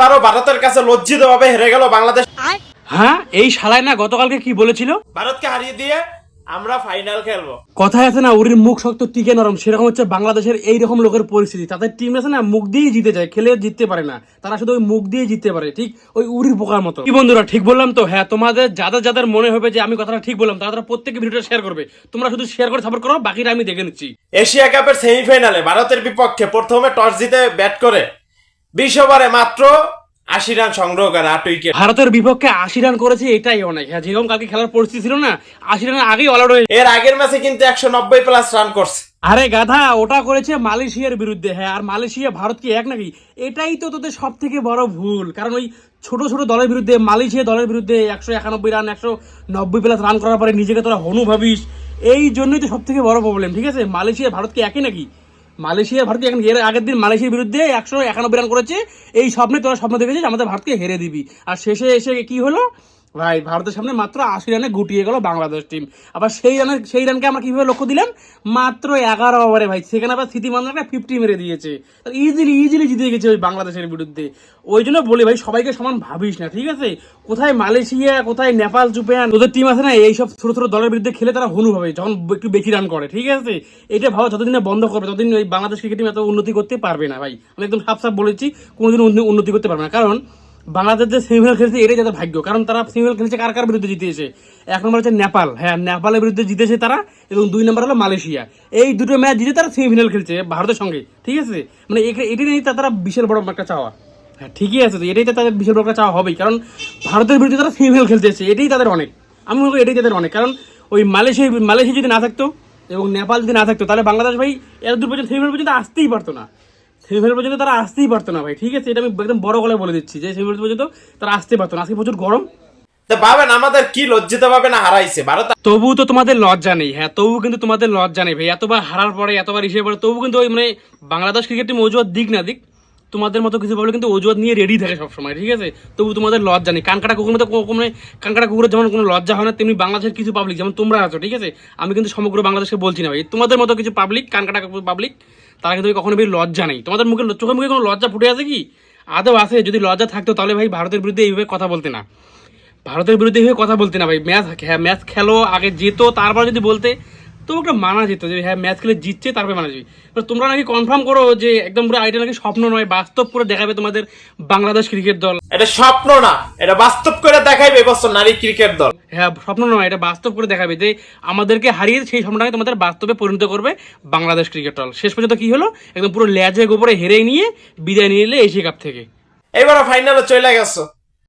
আবারও ভারতের কাছে লজ্জিত ভাবে হেরে গেল বাংলাদেশ। হ্যাঁ এই শালায় না গতকালকে কি বলেছিল? ভারতকে হারিয়ে দিয়ে আমরা ফাইনাল খেলব। কথায় আছে না উরির মুখ শক্ত টিকে নরম সেরকম হচ্ছে বাংলাদেশের এই রকম লোকের পরিস্থিতি। তাদের টিম আছে না মুখ দিয়েই জিতে যায় খেলে জিততে পারে না। তারা শুধু ওই মুখ দিয়ে জিততে পারে ঠিক? ওই উরির পোকার মতো। কি বন্ধুরা ঠিক বললাম তো? হ্যাঁ তোমাদের যাদের যাদের মনে হবে যে আমি কথাটা ঠিক বললাম তারা তারা প্রত্যেকে ভিডিওটা শেয়ার করবে। তোমরা শুধু শেয়ার করে সাপোর্ট করো বাকিটা আমি দেখে নিচ্ছি। এশিয়া কাপের সেমিফাইনালে ভারতের বিপক্ষে প্রথমে টস জিতে ব্যাট করে বিশ ওভারে মাত্র আশি রান সংগ্রহ করে আট উইকেট। ভারতের বিপক্ষে আশি রান করেছে এটাই অনেক। হ্যাঁ যেরকম কালকে খেলার পরিস্থিতি ছিল না আশি রানের আগেই অল আউট হয়ে এর আগের ম্যাচে কিন্তু একশো নব্বই প্লাস রান করছে। আরে গাধা ওটা করেছে মালয়েশিয়ার বিরুদ্ধে। হ্যাঁ আর মালয়েশিয়া ভারত কি এক নাকি? এটাই তো তোদের সব থেকে বড় ভুল। কারণ ওই ছোট ছোট দলের বিরুদ্ধে মালয়েশিয়া দলের বিরুদ্ধে একশো একানব্বই রান একশো নব্বই প্লাস রান করার পরে নিজেকে তোরা হনু ভাবিস। এই জন্যই তো সব থেকে বড় প্রবলেম ঠিক আছে? মালয়েশিয়া ভারত কি একই নাকি? মালয়েশিয়া, ভারতকে এখন এর আগের দিন মালয়েশিয়ার বিরুদ্ধে একশো একানব্বই রান করেছে। এই স্বপ্নে তোরা স্বপ্ন দেখেছিস আমাদের ভারতকে হেরে দিবি। আর শেষে এসে কি হলো? ভাই, ভারতের সামনে মাত্র আশি রানে গুটিয়ে গেল বাংলাদেশ টিম আবার সেই রানের, সেই রানকে আমরা কীভাবে লক্ষ্য দিলাম? মাত্র এগারো ওভারে ভাই, সেখানে আবার স্মৃতি মান্দারটা ফিফটি মেরে দিয়েছে। ইজিলি ইজিলি জিতে গেছে ওই বাংলাদেশের বিরুদ্ধে। ওই জন্য বলি ভাই, সবাইকে সমান ভাবিস না, ঠিক আছে? কোথায় মালয়েশিয়া, কোথায় নেপাল, জুপেন, ওদের টিম আছে না, এইসব ছোটো ছোট দলের বিরুদ্ধে খেলে তারা হনু হবে যখন একটু বেশি রান করে, ঠিক আছে? এটা ভাবা যতদিন না বন্ধ করবে, ততদিন ওই বাংলাদেশ ক্রিকেট টিম এত উন্নতি করতে পারবে না ভাই। আমি একদম সাফ সাফ বলেছি কোনোদিন উন্নতি করতে পারবে না। কারণ বাংলাদেশ যে সেমিফাইনাল খেলছে, এটাই তাদের ভাগ্য। কারণ তারা সেমিফাইনাল খেলছে কার কার বিরুদ্ধে জিতেছে এক নম্বর হচ্ছে নেপাল। হ্যাঁ নেপালের বিরুদ্ধে জিতেছে তারা এবং দুই নম্বর হলো মালয়েশিয়া। এই দুটো ম্যাচ জিতে তারা সেমিফাইনাল খেলছে ভারতের সঙ্গে। ঠিক আছে? মানে এটাই নিয়ে তারা বিশাল বড় একটা চাওয়া। হ্যাঁ ঠিকই আছে তো। এটাই তো তাদের বিশাল বড় একটা চাওয়া হবেই। কারণ ভারতের বিরুদ্ধে তারা সেমিফাইনাল খেলতেছে এটাই তাদের অনেক। আমি মনে করি এটাই তাদের অনেক। কারণ ওই মালয়েশিয়া মালয়েশিয়া যদি না থাকতো এবং নেপাল যদি না থাকতো, তাহলে বাংলাদেশ ভাই এত দূর পর্যন্ত সেমিফাইনাল পর্যন্ত আসতেই পারতো না। সেমিফাইনাল পর্যন্ত তারা আসতেই পারতো না ভাই ঠিক আছে? এটা আমি একদম বড় গলায় বলে দিচ্ছি যে সেমিফাইনাল পর্যন্ত তারা আসতে পারতো না। আজকে প্রচুর গরম। ভাবেন আমাদের কি লজ্জিত ভাবে না হারাইছে? ভারত তবুও তো তোমাদের লজ্জা নেই। হ্যাঁ তবু কিন্তু তোমাদের লজ্জা নেই ভাই। এতবার হারার পরে এতবার হিসেবে পরে তবু কিন্তু ওই মানে বাংলাদেশ ক্রিকেট টিম অজুহাত দিক না দিক তোমাদের মতো কিছু বলে কিন্তু অজুহাত নিয়ে রেডি থাকে সবসময় ঠিক আছে? তবু তোমাদের লজ্জা নেই। কানকাটা কুকুর মতো মানে কানকাটা কুকুরের যেমন কোনো লজ্জা হয় না তেমনি বাংলাদেশের কিছু পাবলিক যেমন তোমরা আছো ঠিক আছে? আমি কিন্তু সমগ্র বাংলাদেশকে বলছি না ভাই। তোমাদের মতো কিছু পাবলিক কানকাটা পাবলিক তারা কিন্তু কখনো ভাই লজ্জা নেই। তোমাদের মুখে চোখে মুখে কোনো লজ্জা ফুটে আছে কি? আদৌ আছে? যদি লজ্জা থাকতো তাহলে ভাই ভারতের বিরুদ্ধে এইভাবে কথা বলতে না। ভারতের বিরুদ্ধে হয়ে কথা বলতে না ভাই। ম্যাচ হ্যাঁ ম্যাচ খেলো, আগে যেত তারপর যদি বলতে তো ওটা মানা যেত যে হ্যাঁ ম্যাচ খেলে জিতছে, তারপরে মানা যাবে। তোমরা নাকি কনফার্ম করো যে, একদম পুরো আইডিয়া নাকি স্বপ্ন নয়, বাস্তব পুরো দেখাবে তোমাদের বাংলাদেশ ক্রিকেট দল। এটা স্বপ্ন না, এটা বাস্তব করে দেখাইবে এবছর নারী ক্রিকেট দল। হ্যাঁ স্বপ্ন নয়, এটা বাস্তব করে দেখাবে যে আমাদেরকে হারিয়ে সেই স্বপ্নটাকে তোমাদের বাস্তবে পরিণত করবে বাংলাদেশ ক্রিকেট দল। শেষ পর্যন্ত কি হলো? একদম পুরো ল্যাজে গোপরে হেরে নিয়ে বিদায় নিয়ে এলে এশিয়া কাপ থেকে। এবারও ফাইনালে চলে গেছো।